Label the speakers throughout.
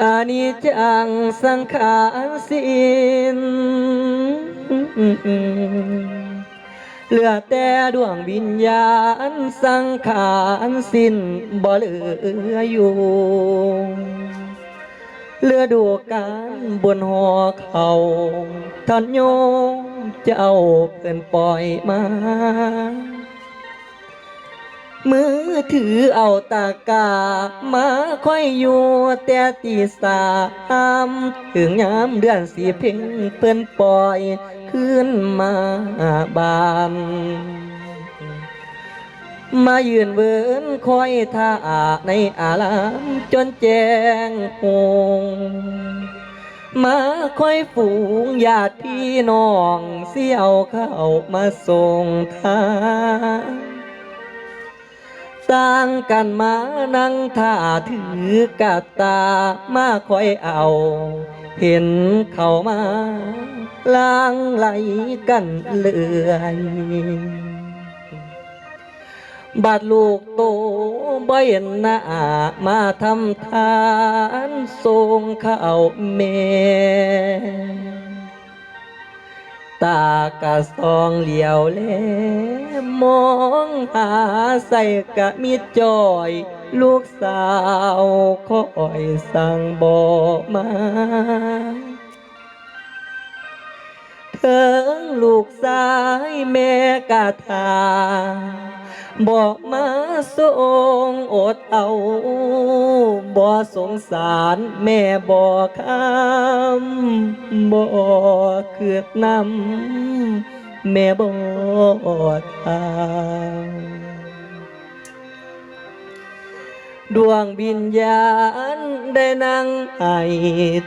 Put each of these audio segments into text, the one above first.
Speaker 1: อานิจจังสังขารสิ้นเหลือแต่ดวงวิญญาณสังขารสิ้นบ่เหลืออยู่เหลือดูการบนหอเขาท่านโยมเจ้าเพิ่นปล่อยมา มือถือเอาตากา มาค่อยอยู่แต่ตีสามถึงยามเดือนสีเพ่งเพิ่นปล่อยขึ้นมาบานมายืนเวินคอยท่าในอารามจนแจ้งหงมาคอยฝูงญาติพี่น้องเสี่ยวเข้ามาส่งทาง ต่างกันมานั่งท่าถือกาตามาคอยเอา เห็นเขามาล้างไหลกันเลื่อยบาดลูกโตบ่เห็นหน้ามาทำทานส่งข้าวเม ตากะซองเหลียวแลมองหาใส่กะมีจอย ลูกสาวคอยสั่งบอกมาเถิงลูกสายแม่กะทา บอกมาส่งอดเอาบ่สงสารแม่บ่คำบ่เคือบนำแม่บ่ทางดวงวิญญาณได้นั่งให้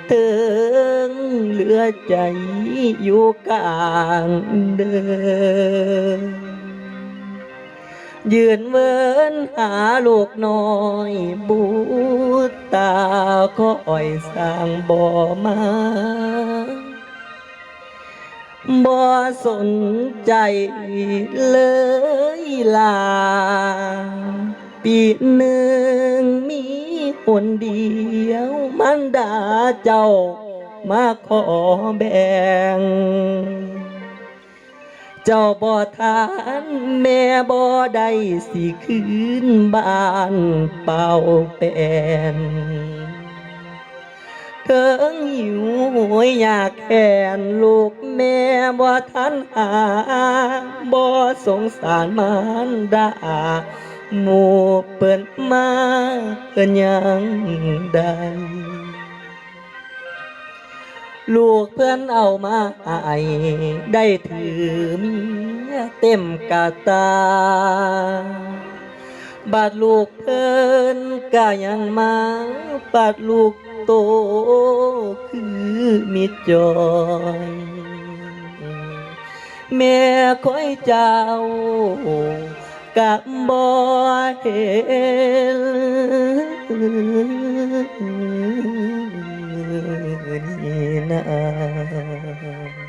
Speaker 1: เติงเหลือใจอยู่กลางเดิน ยืนเวินหาลูกน้อยบูตาคอ,อยสร้างบ่อมาบ่สนใจเลยลา ปีหนึ่งมีคนเดียวมันดาเจ้ามาขอแบ่ง เจ้าบ่ทานแม่บ่ได้สิคืนบ้านเป่าเป็นเถิงหิวโหยอยากแค้นลูกแม่บ่ทันหาบ่สงสารมารดาหมู่เปิ้นมาเอิ้นยังได้ ลูกเพื่อนเอามาให้ได้ถือเมียเต็มกาตา บาดลูกเพื่อนก็ยังมา บาดลูกโตคือมิดจอยแม่คอยเจ้ากับบ่เห็น นี่นะ